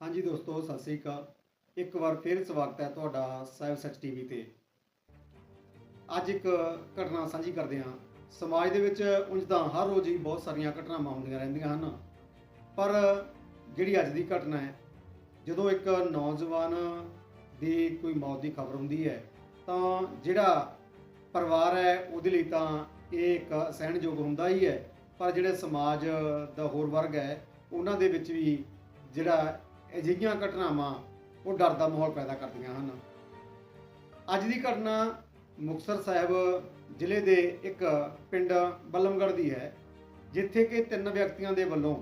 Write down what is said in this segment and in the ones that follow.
ਹਾਂਜੀ ਦੋਸਤੋ, ਸਤਿ ਸ੍ਰੀ ਅਕਾਲ। ਇੱਕ ਵਾਰ ਫਿਰ ਸਵਾਗਤ ਹੈ ਤੁਹਾਡਾ ਸਾਹਿਬ ਸੱਚ ਟੀਵੀ ਤੇ। ਅੱਜ ਇੱਕ ਘਟਨਾ ਸਾਂਝੀ ਕਰਦੇ ਹਾਂ। ਸਮਾਜ ਦੇ ਵਿੱਚ ਉਂਝ ਤਾਂ ਹਰ ਰੋਜ਼ ਹੀ ਬਹੁਤ ਸਾਰੀਆਂ ਘਟਨਾਵਾਂ ਹੁੰਦੀਆਂ ਰਹਿੰਦੀਆਂ ਹਨ। ਪਰ ਜਿਹੜੀ ਅੱਜ ਦੀ ਘਟਨਾ ਹੈ, ਜਦੋਂ ਇੱਕ ਨੌਜਵਾਨ ਦੀ ਕੋਈ ਮੌਤ ਦੀ ਖਬਰ ਹੁੰਦੀ ਹੈ, ਤਾਂ ਜਿਹੜਾ ਪਰਿਵਾਰ ਹੈ, ਉਹਦੇ ਲਈ ਤਾਂ ਇਹ ਇੱਕ ਸਹਿਣਯੋਗ ਹੁੰਦਾ ਹੀ ਹੈ। ਪਰ ਜਿਹੜੇ ਸਮਾਜ ਦਾ ਹੋਰ ਵਰਗ ਹੈ, ਉਹਨਾਂ ਦੇ ਵਿੱਚ ਵੀ ਜਿਹੜਾ ਅਜਿਹੀਆਂ ਘਟਨਾਵਾਂ ਉਹ ਡਰ ਦਾ ਮਾਹੌਲ ਪੈਦਾ ਕਰਦੀਆਂ ਹਨ। ਅੱਜ ਦੀ ਘਟਨਾ ਮੁਕਤਸਰ ਸਾਹਿਬ ਜ਼ਿਲ੍ਹੇ ਦੇ ਇੱਕ ਪਿੰਡ ਬੱਲਮਗੜ੍ਹ ਦੀ ਹੈ, ਜਿੱਥੇ ਕਿ ਤਿੰਨ ਵਿਅਕਤੀਆਂ ਦੇ ਵੱਲੋਂ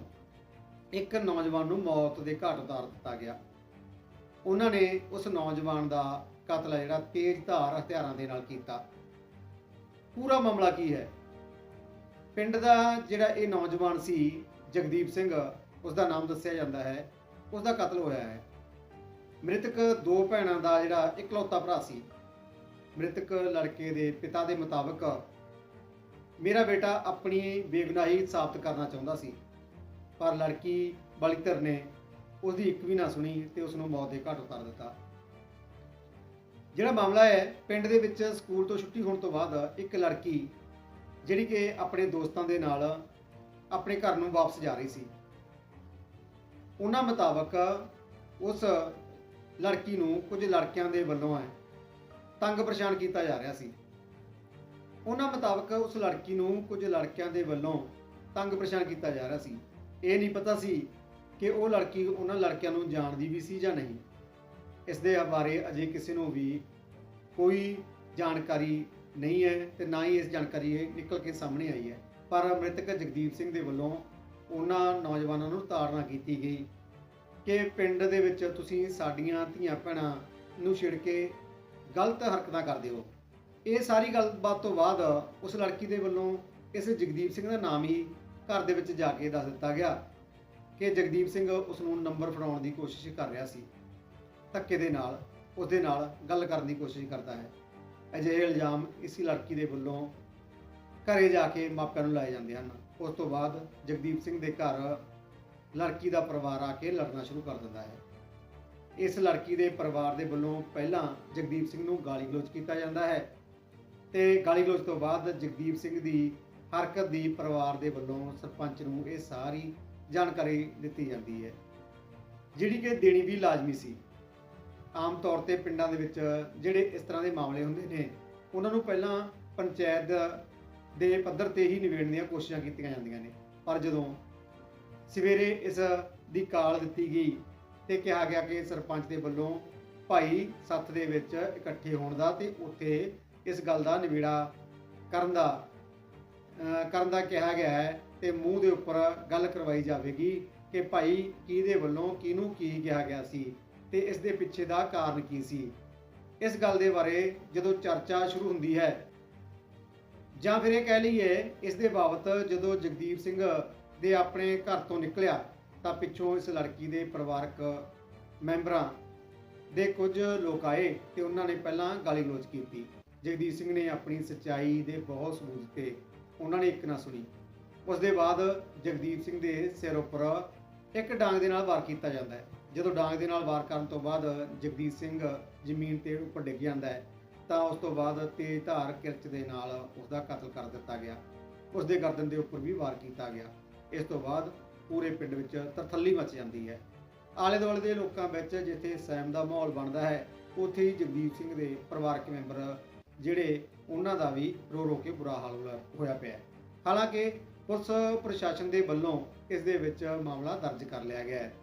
ਇੱਕ ਨੌਜਵਾਨ ਨੂੰ ਮੌਤ ਦੇ ਘਾਟ ਉਤਾਰ ਦਿੱਤਾ ਗਿਆ। ਉਹਨਾਂ ਨੇ ਉਸ ਨੌਜਵਾਨ ਦਾ ਕਤਲ ਹੈ ਜਿਹੜਾ ਤੇਜ਼ ਧਾਰ ਹਥਿਆਰਾਂ ਦੇ ਨਾਲ ਕੀਤਾ। ਪੂਰਾ ਮਾਮਲਾ ਕੀ ਹੈ? ਪਿੰਡ ਦਾ ਜਿਹੜਾ ਇਹ ਨੌਜਵਾਨ ਸੀ ਜਗਦੀਪ ਸਿੰਘ ਉਸ ਦਾ ਨਾਮ ਦੱਸਿਆ ਜਾਂਦਾ ਹੈ। ਉਸ ਦਾ ਕਤਲ ਹੋਇਆ ਹੈ। ਮ੍ਰਿਤਕ ਦੋ ਭੈਣਾਂ ਦਾ ਜਿਹੜਾ ਇਕਲੌਤਾ ਭਰਾ ਸੀ, ਮ੍ਰਿਤਕ ਲੜਕੇ ਦੇ ਪਿਤਾ ਦੇ ਮੁਤਾਬਕ ਮੇਰਾ ਬੇਟਾ ਆਪਣੀ ਬੇਗੁਨਾਹੀ ਸਾਬਤ ਕਰਨਾ ਚਾਹੁੰਦਾ ਸੀ, ਪਰ ਲੜਕੀ ਵਾਲੀ ਧਿਰ ਨੇ ਉਸ ਇੱਕ ਵੀ ਨਾ ਸੁਣੀ ਤੇ ਉਸ ਨੂੰ ਮੌਤ ਦੇ ਘਾਟ ਉਤਾਰ ਦਿੱਤਾ। ਜਿਹੜਾ ਮਾਮਲਾ ਹੈ, ਪਿੰਡ ਦੇ ਵਿੱਚ ਸਕੂਲ ਤੋਂ ਛੁੱਟੀ ਹੋਣ ਤੋਂ ਬਾਅਦ ਇੱਕ ਲੜਕੀ ਜਿਹੜੀ ਕਿ ਆਪਣੇ ਦੋਸਤਾਂ ਦੇ ਨਾਲ ਆਪਣੇ ਘਰ ਨੂੰ ਵਾਪਸ ਜਾ ਰਹੀ ਸੀ। ਉਹਨਾਂ ਮੁਤਾਬਕ ਉਸ ਲੜਕੀ ਨੂੰ ਕੁਝ ਲੜਕਿਆਂ ਦੇ ਵੱਲੋਂ ਹੈ, ਤੰਗ ਪਰੇਸ਼ਾਨ ਕੀਤਾ ਜਾ ਰਿਹਾ ਸੀ। ਉਹਨਾਂ ਮੁਤਾਬਕ ਉਸ ਲੜਕੀ ਨੂੰ ਕੁਝ ਲੜਕਿਆਂ ਦੇ ਵੱਲੋਂ ਤੰਗ ਪਰੇਸ਼ਾਨ ਕੀਤਾ ਜਾ ਰਿਹਾ ਸੀ। ਇਹ ਨਹੀਂ ਪਤਾ ਸੀ ਕਿ ਉਹ ਲੜਕੀ ਉਹਨਾਂ ਲੜਕਿਆਂ ਨੂੰ ਜਾਣਦੀ ਵੀ ਸੀ ਜਾਂ ਨਹੀਂ। ਇਸ ਦੇ ਬਾਰੇ ਅਜੇ ਕਿਸੇ ਨੂੰ ਵੀ ਕੋਈ ਜਾਣਕਾਰੀ ਨਹੀਂ ਹੈ ਤੇ ਨਾ ਹੀ ਇਸ ਜਾਣਕਾਰੀ ਇਹ ਨਿਕਲ ਕੇ ਸਾਹਮਣੇ ਆਈ ਹੈ। ਪਰ ਮ੍ਰਿਤਕ ਜਗਦੀਪ ਸਿੰਘ ਦੇ ਵੱਲੋਂ ਉਹਨਾਂ ਨੌਜਵਾਨਾਂ ਨੂੰ ਤਾੜਨਾ ਕੀਤੀ ਗਈ ਕਿ ਪਿੰਡ ਦੇ ਵਿੱਚ ਤੁਸੀਂ ਸਾਡੀਆਂ ਧੀਆਂ ਭੈਣਾਂ ਨੂੰ ਛਿੜ ਕੇ ਗਲਤ ਹਰਕਤਾਂ ਕਰਦੇ ਹੋ। ਇਹ ਸਾਰੀ ਗੱਲਬਾਤ ਤੋਂ ਬਾਅਦ ਉਸ ਲੜਕੀ ਦੇ ਵੱਲੋਂ ਇਸ ਜਗਦੀਪ ਸਿੰਘ ਦਾ ਨਾਮ ਹੀ ਘਰ ਦੇ ਵਿੱਚ ਜਾ ਕੇ ਦੱਸ ਦਿੱਤਾ ਗਿਆ ਕਿ ਜਗਦੀਪ ਸਿੰਘ ਉਸ ਨੂੰ ਨੰਬਰ ਫੜਾਉਣ ਦੀ ਕੋਸ਼ਿਸ਼ ਕਰ ਰਿਹਾ ਸੀ। ਧੱਕੇ ਦੇ ਨਾਲ ਉਸ ਦੇ ਨਾਲ ਗੱਲ ਕਰਨ ਦੀ ਕੋਸ਼ਿਸ਼ ਕਰਦਾ ਹੈ। ਅਜਿਹੇ ਇਲਜ਼ਾਮ ਇਸੇ ਲੜਕੀ ਦੇ ਵੱਲੋਂ ਘਰੇ ਜਾ ਕੇ ਮਾਪਿਆਂ ਨੂੰ ਲਾਏ ਜਾਂਦੇ ਹਨ। ਉਸ ਤੋਂ ਬਾਅਦ ਜਗਦੀਪ ਸਿੰਘ ਦੇ ਘਰ ਲੜਕੀ ਦਾ ਪਰਿਵਾਰ ਆ ਕੇ ਲੜਨਾ ਸ਼ੁਰੂ ਕਰ ਦਿੰਦਾ ਹੈ। ਇਸ ਲੜਕੀ ਦੇ ਪਰਿਵਾਰ ਦੇ ਵੱਲੋਂ ਪਹਿਲਾਂ ਜਗਦੀਪ ਸਿੰਘ ਨੂੰ ਗਾਲੀ ਗਲੋਚ ਕੀਤਾ ਜਾਂਦਾ ਹੈ ਤੇ ਗਾਲੀ ਗਲੋਚ ਤੋਂ ਬਾਅਦ ਜਗਦੀਪ ਸਿੰਘ ਦੀ ਹਰਕਤ ਦੀ ਪਰਿਵਾਰ ਦੇ ਵੱਲੋਂ ਸਰਪੰਚ ਨੂੰ ਇਹ ਸਾਰੀ ਜਾਣਕਾਰੀ ਦਿੱਤੀ ਜਾਂਦੀ ਹੈ। ਜਿਹੜੀ ਕਿ ਦੇਣੀ ਵੀ ਲਾਜ਼ਮੀ ਸੀ। ਆਮ ਤੌਰ ਤੇ ਪਿੰਡਾਂ ਦੇ ਵਿੱਚ ਜਿਹੜੇ ਇਸ ਤਰ੍ਹਾਂ ਦੇ ਮਾਮਲੇ ਹੁੰਦੇ ਨੇ, ਉਹਨਾਂ ਨੂੰ ਪਹਿਲਾਂ ਪੰਚਾਇਤ ਦੇ ਪੱਧਰ ਤੇ ਹੀ ਨਿਬੇੜਨ ਦੀਆਂ ਕੋਸ਼ਿਸ਼ਾਂ ਕੀਤੀਆਂ ਜਾਂਦੀਆਂ ਨੇ। ਪਰ ਜਦੋਂ ਸਵੇਰੇ ਇਸ ਦੀ ਕਾਲ ਦਿੱਤੀ ਗਈ ਤੇ ਕਿਹਾ ਗਿਆ ਕਿ ਸਰਪੰਚ ਦੇ ਵੱਲੋਂ ਭਾਈ ਸੱਤ ਦੇ ਵਿੱਚ ਇਕੱਠੇ ਹੋਣ ਦਾ ਤੇ ਉੱਥੇ ਇਸ ਗੱਲ ਦਾ ਨਿਬੇੜਾ ਕਰਨ ਦਾ ਕਰਨ ਦਾ ਕਿਹਾ ਗਿਆ ਹੈ ਤੇ ਮੂੰਹ ਦੇ ਉੱਪਰ ਗੱਲ ਕਰਵਾਈ ਜਾਵੇਗੀ ਕਿ ਭਾਈ ਕਿਹਦੇ ਵੱਲੋਂ ਕਿਹਨੂੰ ਕੀ ਕਿਹਾ ਗਿਆ ਸੀ ਤੇ ਇਸ ਦੇ ਪਿੱਛੇ ਦਾ ਕਾਰਨ ਕੀ ਸੀ। ਇਸ ਗੱਲ ਦੇ ਬਾਰੇ ਜਦੋਂ ਚਰਚਾ ਸ਼ੁਰੂ ਹੁੰਦੀ ਹੈ ਜਾਂ ਫਿਰ ਇਹ ਕਹਿ ਲਈਏ ਇਸ ਦੇ ਬਾਬਤ ਜਦੋਂ ਜਗਦੀਪ ਸਿੰਘ ਦੇ ਆਪਣੇ ਘਰ ਤੋਂ ਨਿਕਲਿਆ ਤਾਂ ਪਿੱਛੋਂ ਇਸ ਲੜਕੀ ਦੇ ਪਰਿਵਾਰਕ ਮੈਂਬਰਾਂ ਦੇ ਕੁਝ ਲੋਕ ਆਏ ਤੇ ਉਹਨਾਂ ਨੇ ਪਹਿਲਾਂ ਗਾਲੀ ਗਲੋਚ ਕੀਤੀ। ਜਗਦੀਪ ਸਿੰਘ ਨੇ ਆਪਣੀ ਸੱਚਾਈ ਦੇ ਬਹੁਤ ਸਬੂਤ ਦਿੱਤੇ ਉਹਨਾਂ ਨੇ ਇੱਕ ਨਾ ਸੁਣੀ। ਉਸ ਦੇ ਬਾਅਦ ਜਗਦੀਪ ਸਿੰਘ ਦੇ ਸਿਰ ਉੱਪਰ ਇੱਕ ਡਾਂਗ ਦੇ ਨਾਲ ਵਾਰ ਕੀਤਾ ਜਾਂਦਾ ਹੈ। ਜਦੋਂ ਡਾਂਗ ਦੇ ਨਾਲ ਵਾਰ ਕਰਨ ਤੋਂ ਬਾਅਦ ਜਗਦੀਪ ਸਿੰਘ ਜ਼ਮੀਨ ਤੇ ਉੱਪਰ ਡਿੱਗ ਜਾਂਦਾ ਹੈ ਤਾਂ ਉਸ ਤੋਂ ਬਾਅਦ ਤੇਜ਼ ਧਾਰ ਕਿਰਚ ਦੇ ਨਾਲ ਉਸ ਦਾ ਕਤਲ ਕਰ ਦਿੱਤਾ ਗਿਆ। ਉਸ ਦੇ ਗਰਦਨ ਦੇ ਉੱਪਰ ਵੀ ਵਾਰ ਕੀਤਾ ਗਿਆ। ਇਸ ਤੋਂ ਬਾਅਦ ਪੂਰੇ ਪਿੰਡ ਵਿੱਚ ਤਰਥੱਲੀ ਮਚ ਜਾਂਦੀ ਹੈ। ਆਲੇ ਦੁਆਲੇ ਦੇ ਲੋਕਾਂ ਵਿੱਚ ਜਿੱਥੇ ਸੈਮ ਦਾ ਮਾਹੌਲ ਬਣਦਾ ਹੈ, ਉੱਥੇ ਹੀ ਜਗਦੀਪ ਸਿੰਘ ਦੇ ਪਰਿਵਾਰਕ ਮੈਂਬਰ ਜਿਹੜੇ ਉਹਨਾਂ ਦਾ ਵੀ ਰੋ ਰੋ ਕੇ ਬੁਰਾ ਹਾਲ ਹੋਇਆ- ਹੋਇਆ ਪਿਆ ਹਾਲਾਂਕਿ ਪੁਲਿਸ ਪ੍ਰਸ਼ਾਸਨ ਦੇ ਵੱਲੋਂ ਇਸ ਦੇ ਵਿੱਚ ਮਾਮਲਾ ਦਰਜ ਕਰ ਲਿਆ ਗਿਆ ਹੈ।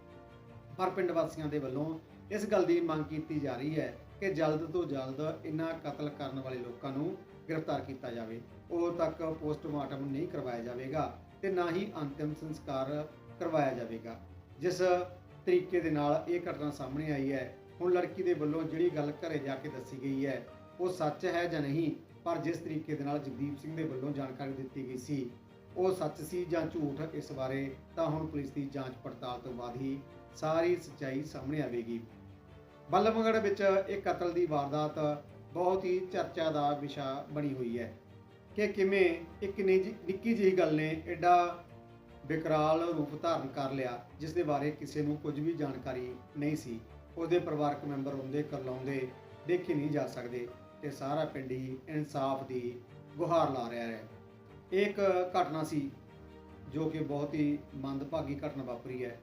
ਪਰ ਪਿੰਡ ਵਾਸੀਆਂ ਦੇ ਵੱਲੋਂ ਇਸ ਗੱਲ ਦੀ ਮੰਗ ਕੀਤੀ ਜਾ ਰਹੀ ਹੈ ਕਿ ਜਲਦ ਤੋਂ ਜਲਦ ਇਹਨਾਂ ਕਤਲ ਕਰਨ ਵਾਲੇ ਲੋਕਾਂ ਨੂੰ ਗ੍ਰਿਫਤਾਰ ਕੀਤਾ ਜਾਵੇ। ਉਦੋਂ ਤੱਕ ਪੋਸਟਮਾਰਟਮ ਨਹੀਂ ਕਰਵਾਇਆ ਜਾਵੇਗਾ ਤੇ ਨਾ ਹੀ ਅੰਤਿਮ ਸੰਸਕਾਰ ਕਰਵਾਇਆ ਜਾਵੇਗਾ। ਜਿਸ ਤਰੀਕੇ ਦੇ ਨਾਲ ਇਹ ਘਟਨਾ ਸਾਹਮਣੇ ਆਈ ਹੈ, ਹੁਣ ਲੜਕੀ ਦੇ ਵੱਲੋਂ ਜਿਹੜੀ ਗੱਲ ਘਰੇ ਜਾ ਕੇ ਦੱਸੀ ਗਈ ਹੈ, ਉਹ ਸੱਚ ਹੈ ਜਾਂ ਨਹੀਂ, ਪਰ ਜਿਸ ਤਰੀਕੇ ਦੇ ਨਾਲ ਜਗਦੀਪ ਸਿੰਘ ਦੇ ਵੱਲੋਂ ਜਾਣਕਾਰੀ ਦਿੱਤੀ ਗਈ ਸੀ, ਉਹ ਸੱਚ ਸੀ ਜਾਂ ਝੂਠ, ਇਸ ਬਾਰੇ ਤਾਂ ਹੁਣ ਪੁਲਿਸ ਦੀ ਜਾਂਚ ਪੜਤਾਲ ਤੋਂ ਬਾਅਦ ਹੀ ਸਾਰੀ ਸੱਚਾਈ ਸਾਹਮਣੇ ਆਵੇਗੀ। ਬੱਲਮਗੜ ਵਿੱਚ ਇਹ ਕਤਲ ਦੀ ਵਾਰਦਾਤ ਬਹੁਤ ਹੀ ਚਰਚਾ ਦਾ ਵਿਸ਼ਾ ਬਣੀ ਹੋਈ ਹੈ ਕਿ ਕਿਵੇਂ ਇੱਕ ਨਿੱਜੀ- ਨਿੱਕੀ ਜਿਹੀ ਗੱਲ ਨੇ ਐਡਾ ਵਿਕਰਾਲ ਰੂਪ ਧਾਰਨ ਕਰ ਲਿਆ, ਜਿਸ ਦੇ ਬਾਰੇ ਕਿਸੇ ਨੂੰ ਕੁਝ ਵੀ ਜਾਣਕਾਰੀ ਨਹੀਂ ਸੀ। ਉਹਦੇ ਪਰਿਵਾਰਕ ਮੈਂਬਰ ਹੁੰਦੇ, ਕਰਲਾਉਂਦੇ, ਦੇਖੇ ਨਹੀਂ ਜਾ ਸਕਦੇ ਤੇ ਸਾਰਾ ਪਿੰਡ ਹੀ ਇਨਸਾਫ ਦੀ ਗੁਹਾਰ ਲਾ ਰਿਹਾ ਹੈ। ਇਹ ਇੱਕ ਘਟਨਾ ਸੀ ਜੋ ਕਿ ਬਹੁਤ ਹੀ ਮੰਦਭਾਗੀ ਘਟਨਾ ਵਾਪਰੀ ਹੈ।